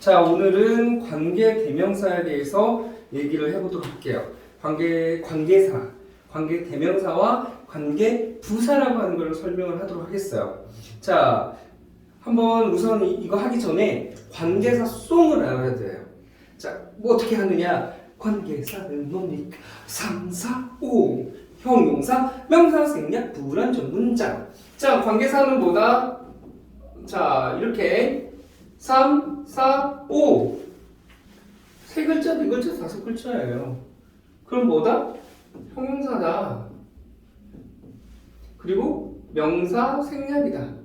자, 오늘은 관계 대명사에 대해서 얘기를 해보도록 할게요. 관계, 관계사, 관계 대명사와 관계 부사라고 하는 걸 설명을 하도록 하겠어요. 자, 한번 우선 이- 이거 하기 전에 관계사 송을 알아야 돼요. 자, 뭐 어떻게 하느냐? 관계사는 뭡니까? 3, 4, 5. 형용사, 명사, 생략, 불완전 문장. 자, 관계사는 뭐다? 자, 이렇게 3, 4, 5. 세 글자, 네 글자, 다섯 글자예요. 그럼 뭐다? 형용사다. 그리고 명사, 생략이다.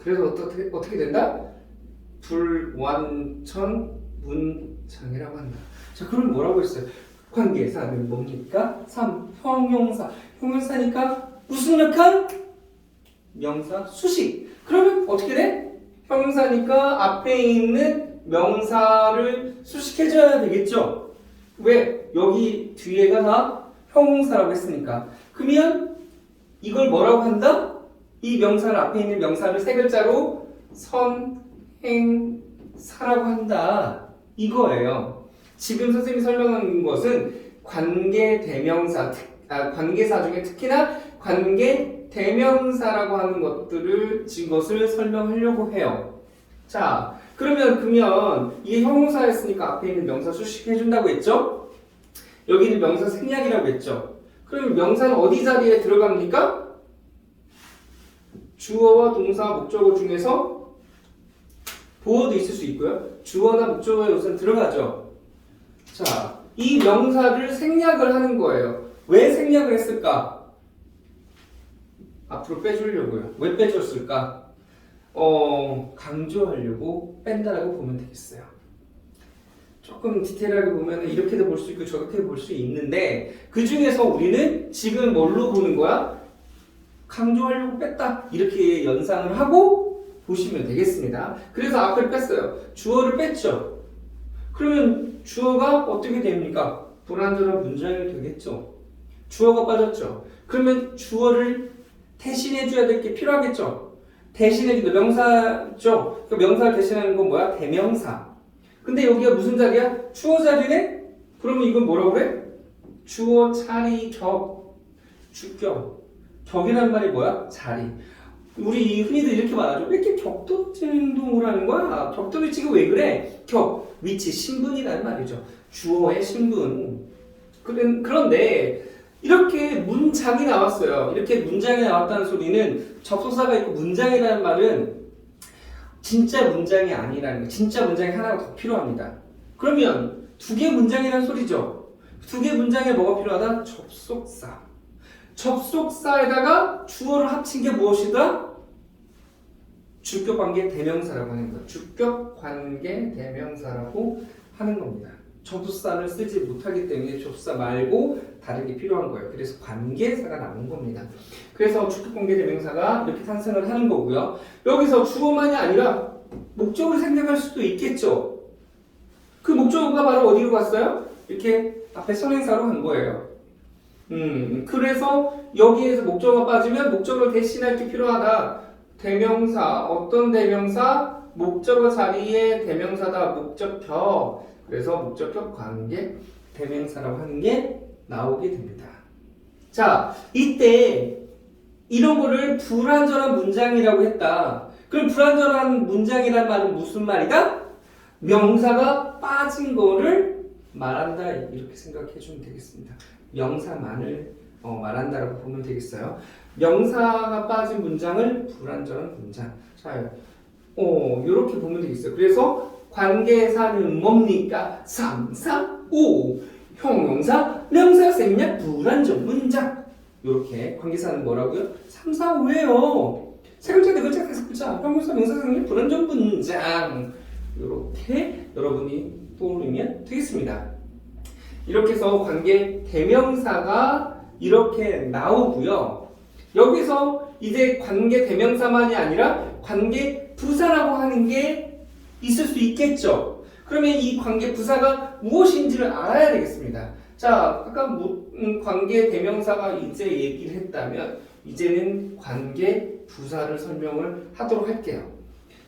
그래서 어떻게, 어떻게 된다? 불완전 문장이라고 한다. 자, 그럼 뭐라고 했어요? 관계사는 뭡니까? 3. 형용사. 형용사니까 무슨 역할? 명사, 수식. 그러면 어떻게 돼? 형용사니까 앞에 있는 명사를 수식해줘야 되겠죠? 왜? 여기 뒤에가 다 형용사라고 했으니까. 그러면 이걸 뭐라고 한다? 이 명사를 앞에 있는 명사를 세 글자로 선행사라고 한다. 이거예요. 지금 선생님이 설명한 것은 관계 대명사, 특- 아, 관계사 중에 특히나 관계 대명사라고 하는 것들을 지금 것을 설명하려고 해요. 자, 그러면 그러면 이게 형용사였으니까 앞에 있는 명사 수식해 준다고 했죠? 여기는 명사 생략이라고 했죠. 그러면 명사는 어디 자리에 들어갑니까? 주어와 동사, 목적어 중에서 보어도 있을 수 있고요. 주어나 목적어에 우선 들어가죠. 자, 이 명사를 생략을 하는 거예요. 왜 생략을 했을까? 앞으로 빼주려고요. 왜 빼줬을까? 어, 강조하려고 뺀다라고 보면 되겠어요. 조금 디테일하게 보면 이렇게도 볼 수 있고 저렇게도 볼 수 있는데 그 중에서 우리는 지금 뭘로 보는 거야? 강조하려고 뺐다 이렇게 연상을 하고 보시면 되겠습니다. 그래서 앞을 뺐어요. 주어를 뺐죠. 그러면 주어가 어떻게 됩니까? 불완전한 문장이 되겠죠. 주어가 빠졌죠. 그러면 주어를 대신해 줘야 될 게 필요하겠죠. 대신해 준다 명사죠. 그 명사를 대신하는 건 뭐야? 대명사. 근데 여기가 무슨 자리야? 주어 자리네? 그러면 이건 뭐라고 그래? 주어 자리 격 주격 격이라는 말이 뭐야? 자리. 우리 흔히들 이렇게 말하죠. 왜 이렇게 격도지 행동을 하는 거야? 격도를 지금 왜 그래? 격, 위치, 신분이라는 말이죠. 주어의 신분. 그런- 그런데 이렇게 문장이 나왔어요. 이렇게 문장이 나왔다는 소리는 접속사가 있고 문장이라는 말은 진짜 문장이 아니라는 거. 진짜 문장이 하나가 더 필요합니다. 그러면 두 개 문장이라는 소리죠. 두 개 문장에 뭐가 필요하다? 접속사. 접속사에다가 주어를 합친 게 무엇이다? 주격 관계 대명사라고 하는 거예요. 주격 관계 대명사라고 하는 겁니다. 접속사를 쓰지 못하기 때문에 접속사 말고 다른 게 필요한 거예요. 그래서 관계사가 나온 겁니다. 그래서 주격 관계 대명사가 이렇게 탄생을 하는 거고요. 여기서 주어만이 아니라 목적을 생략할 수도 있겠죠. 그 목적어가 바로 어디로 갔어요? 이렇게 앞에 선행사로 간 거예요. 음, 그래서 여기에서 목적어가 빠지면 목적어를 대신할 게 필요하다. 대명사, 어떤 대명사? 목적어 자리에 대명사다. 목적격. 그래서 목적격 관계 대명사라고 하는 게 나오게 됩니다. 자, 이때 이런 거를 불완전한 문장이라고 했다. 그럼 불완전한 문장이란 말은 무슨 말이다? 명사가 빠진 거를 말한다 이렇게 생각해 주면 되겠습니다. 명사만을 어, 말한다라고 보면 되겠어요. 명사가 빠진 문장을 불완전한 문장. 자, 어, 이렇게 보면 되겠어요. 그래서 관계사는 뭡니까? 3, 4, 5. 형용사, 명사, 생략, 불완전 문장. 이렇게 관계사는 뭐라고요? 3, 4, 5예요. 세 글자, 네 글자, 다섯 글자. 형용사, 명사, 생략, 불완전 문장. 이렇게 여러분이 떠올리면 되겠습니다. 이렇게 해서 관계 대명사가 이렇게 나오고요. 여기서 이제 관계 대명사만이 아니라 관계 부사라고 하는 게 있을 수 있겠죠. 그러면 이 관계 부사가 무엇인지를 알아야 되겠습니다. 자, 아까 무- 음, 관계 대명사가 이제 얘기를 했다면 이제는 관계 부사를 설명을 하도록 할게요.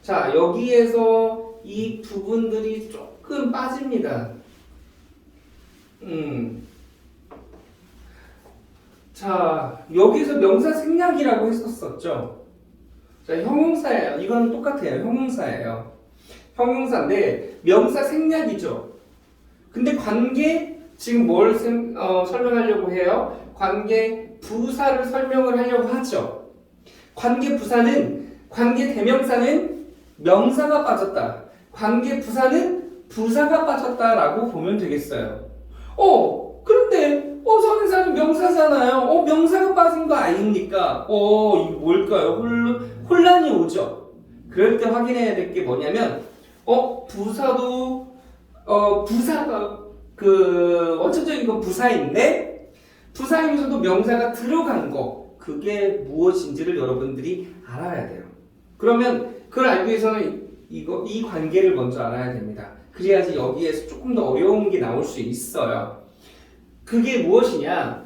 자, 여기에서 이 부분들이 조금 빠집니다. 음. 자, 여기서 명사 생략이라고 했었었죠. 자, 형용사예요. 이건 똑같아요. 형용사예요. 형용사인데 명사 생략이죠. 근데 관계 지금 뭘 생- 어, 설명하려고 해요? 관계 부사를 설명을 하려고 하죠. 관계 부사는 관계 대명사는 명사가 빠졌다. 관계 부사는 부사가 빠졌다라고 보면 되겠어요. 어, 그런데 어 선행사는 명사잖아요. 어 명사가 빠진 거 아닙니까? 어 이거 뭘까요? 혼, 혼란이 오죠. 그럴 때 확인해야 될 게 뭐냐면 어 부사도 어 부사가 그 원천적인 건 부사인데 부사이면서도 명사가 들어간 거 그게 무엇인지를 여러분들이 알아야 돼요. 그러면 그걸 알기 위해서는 이거 이 관계를 먼저 알아야 됩니다. 그래야지 여기에서 조금 더 어려운 게 나올 수 있어요. 그게 무엇이냐?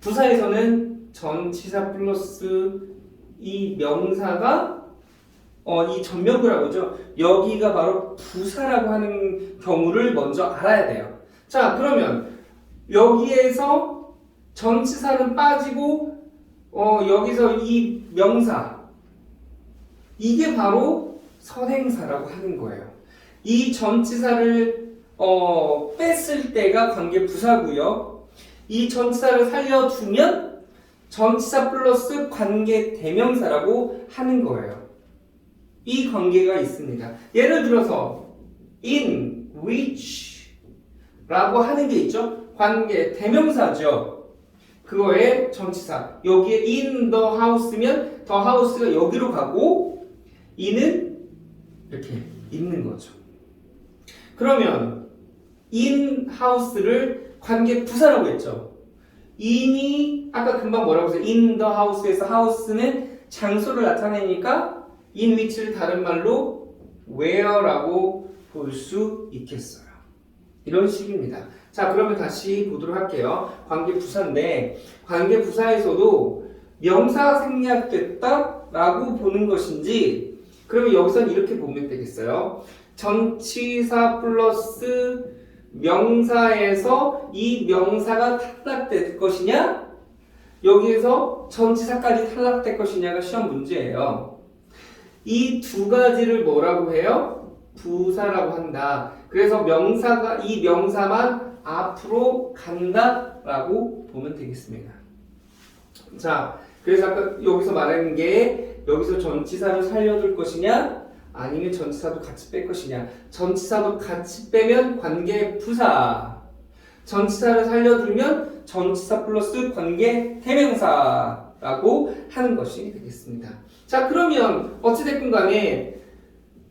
부사에서는 전치사 플러스 이 명사가 어, 이 전명구라고 하죠. 여기가 바로 부사라고 하는 경우를 먼저 알아야 돼요. 자, 그러면 여기에서 전치사는 빠지고 어, 여기서 이 명사 이게 바로 선행사라고 하는 거예요. 이 전치사를 어, 뺐을 때가 관계 부사고요. 이 전치사를 살려두면 전치사 플러스 관계 대명사라고 하는 거예요. 이 관계가 있습니다. 예를 들어서 in which 라고 하는 게 있죠. 관계 대명사죠. 그거의 전치사. 여기에 in the house면 the house가 여기로 가고 in은 이렇게 있는 거죠. 그러면 in house를 관계 부사라고 했죠. in이 아까 금방 뭐라고 했어요? in the house에서 house는 장소를 나타내니까 in which를 다른 말로 where라고 볼 수 있겠어요. 이런 식입니다. 자, 그러면 다시 보도록 할게요. 관계 부사인데 관계 부사에서도 명사 생략됐다라고 보는 것인지 그러면 여기서는 이렇게 보면 되겠어요. 전치사 플러스 명사에서 이 명사가 탈락될 것이냐? 여기에서 전치사까지 탈락될 것이냐가 시험 문제예요. 이 두 가지를 뭐라고 해요? 부사라고 한다. 그래서 명사가 이 명사만 앞으로 간다라고 보면 되겠습니다. 자, 그래서 아까 여기서 말하는 게 여기서 전치사를 살려둘 것이냐? 아니면 전치사도 같이 뺄 것이냐? 전치사도 같이 빼면 관계 부사. 전치사를 살려두면 전치사 플러스 관계 대명사라고 하는 것이 되겠습니다. 자, 그러면 어찌됐든 간에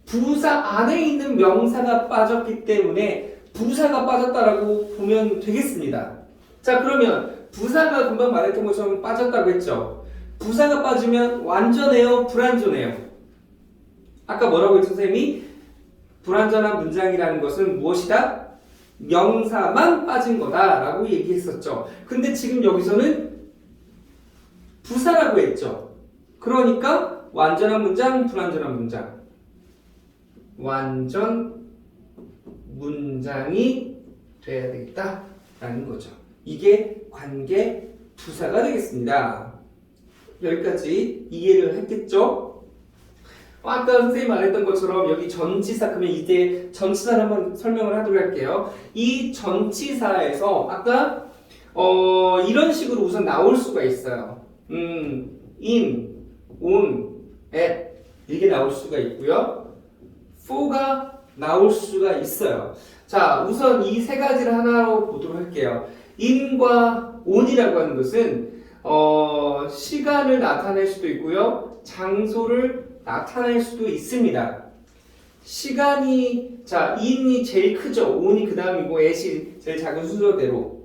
부사 안에 있는 명사가 빠졌기 때문에 부사가 빠졌다라고 보면 되겠습니다. 자, 그러면 부사가 금방 말했던 것처럼 빠졌다고 했죠. 부사가 빠지면 완전해요, 불완전해요? 아까 뭐라고 했죠, 선생님이? 불완전한 문장이라는 것은 무엇이다? 명사만 빠진 거다라고 얘기했었죠. 근데 지금 여기서는 부사라고 했죠. 그러니까 완전한 문장, 불완전한 문장. 완전 문장이 돼야 되겠다 라는 거죠. 이게 관계 부사가 되겠습니다. 여기까지 이해를 했겠죠? 아까 선생님 말했던 것처럼 여기 전치사 그러면 이제 전치사를 한번 설명을 하도록 할게요. 이 전치사에서 아까 어, 이런 식으로 우선 나올 수가 있어요. 음, in, on, at 이게 나올 수가 있고요. for가 나올 수가 있어요. 자, 우선 이 세 가지를 하나로 보도록 할게요. in과 on이라고 하는 것은 어, 시간을 나타낼 수도 있고요. 장소를 나타낼 수도 있습니다. 시간이 자 in이 제일 크죠. on이 그 다음이고 at이 제일 작은 순서대로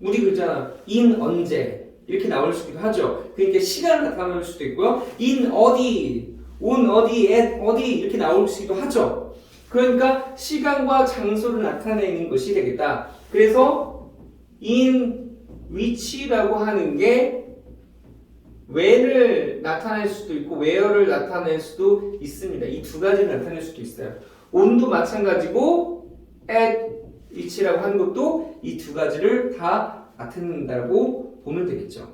우리 그잖아 in 언제 이렇게 나올 수도 하죠. 그러니까 시간을 나타낼 수도 있고요. in 어디, on 어디, at 어디 이렇게 나올 수도 하죠. 그러니까 시간과 장소를 나타내는 것이 되겠다. 그래서 in which라고 하는 게 when을 나타낼 수도 있고 where를 나타낼 수도 있습니다. 이 두 가지를 나타낼 수도 있어요. 온도 마찬가지고 at 위치라고 하는 것도 이 두 가지를 다 나타낸다고 보면 되겠죠.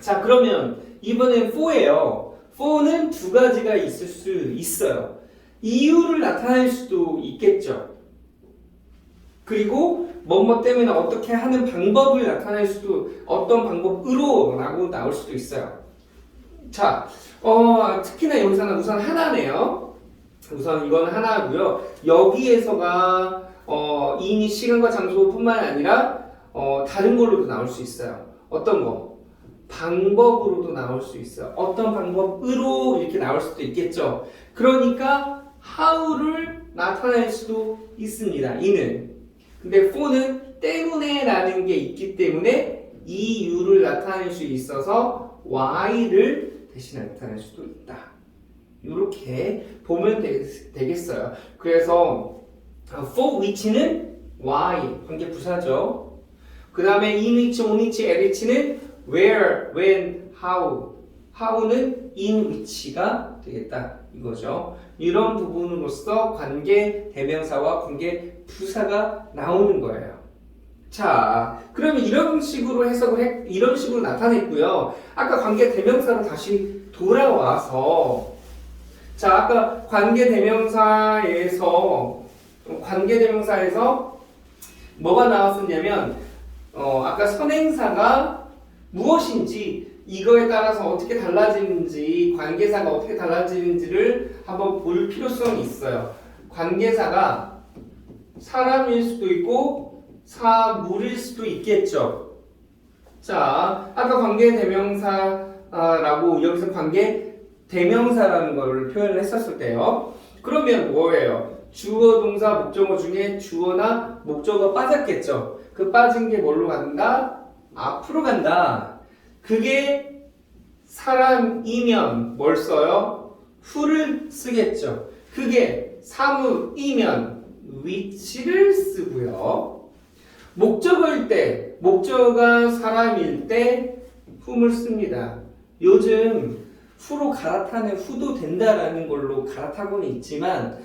자, 그러면 이번엔 for예요. for는 두 가지가 있을 수 있어요. 이유를 나타낼 수도 있겠죠. 그리고 뭐뭐 때문에 어떻게 하는 방법을 나타낼 수도 어떤 방법으로 라고 나올 수도 있어요. 자, 어, 특히나 여기서는 우선 하나네요. 우선 이건 하나고요. 여기에서가 어, 이미 시간과 장소뿐만 아니라 어, 다른 걸로도 나올 수 있어요. 어떤 거? 방법으로도 나올 수 있어요. 어떤 방법으로 이렇게 나올 수도 있겠죠. 그러니까 how를 나타낼 수도 있습니다. 이는. 근데 for는 때문에 라는 게 있기 때문에 이 이유를 나타낼 수 있어서 why를 대신 나타낼 수도 있다. 이렇게 보면 되, 되겠어요. 그래서 어, for which는 why 관계 부사죠. 그 다음에 in which, on which, at which는 where, when, how. how는 in which가 되겠다 이거죠. 이런 부분으로서 관계 대명사와 관계 부사가 나오는 거예요. 자, 그러면 이런 식으로 해석을 해, 이런 식으로 나타냈고요. 아까 관계 대명사로 다시 돌아와서 자, 아까 관계 대명사에서 관계 대명사에서 뭐가 나왔었냐면 어, 아까 선행사가 무엇인지 이거에 따라서 어떻게 달라지는지 관계사가 어떻게 달라지는지를 한번 볼 필요성이 있어요. 관계사가 사람일 수도 있고 사물일 수도 있겠죠. 자, 아까 관계 대명사라고 여기서 관계 대명사라는 걸 표현을 했었을 때요. 그러면 뭐예요? 주어, 동사, 목적어 중에 주어나 목적어 빠졌겠죠. 그 빠진 게 뭘로 간다? 앞으로 간다. 그게 사람이면 뭘 써요? who를 쓰겠죠. 그게 사무이면 which를 쓰고요. 목적어일 때, 목적어가 사람일 때 whom을 씁니다. 요즘 후로 갈아타는 후도 된다라는 걸로 갈아타고는 있지만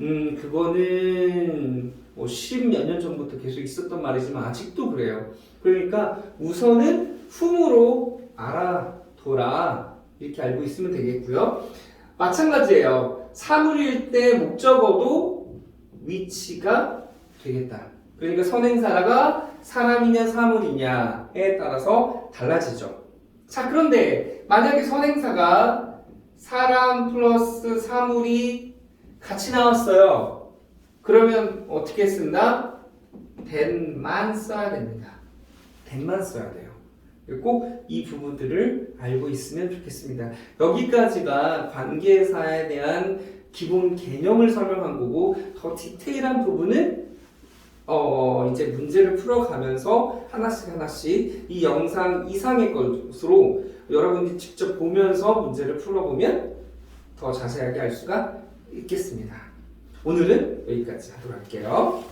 음 그거는 뭐 십몇 년 전부터 계속 있었던 말이지만 아직도 그래요. 그러니까 우선은 훔으로 알아둬라 이렇게 알고 있으면 되겠고요. 마찬가지예요. 사물일 때 목적어도 위치가 되겠다. 그러니까 선행사가 사람이냐 사물이냐에 따라서 달라지죠. 자, 그런데 만약에 선행사가 사람 플러스 사물이 같이 나왔어요. 그러면 어떻게 쓴다? then만 써야 됩니다. then만 써야 돼요. 꼭 이 부분들을 알고 있으면 좋겠습니다. 여기까지가 관계사에 대한 기본 개념을 설명한 거고 더 디테일한 부분은 어 이제 문제를 풀어가면서 하나씩 하나씩 이 영상 이상의 것으로 여러분들이 직접 보면서 문제를 풀어보면 더 자세하게 알 수가 있겠습니다. 오늘은 여기까지 하도록 할게요.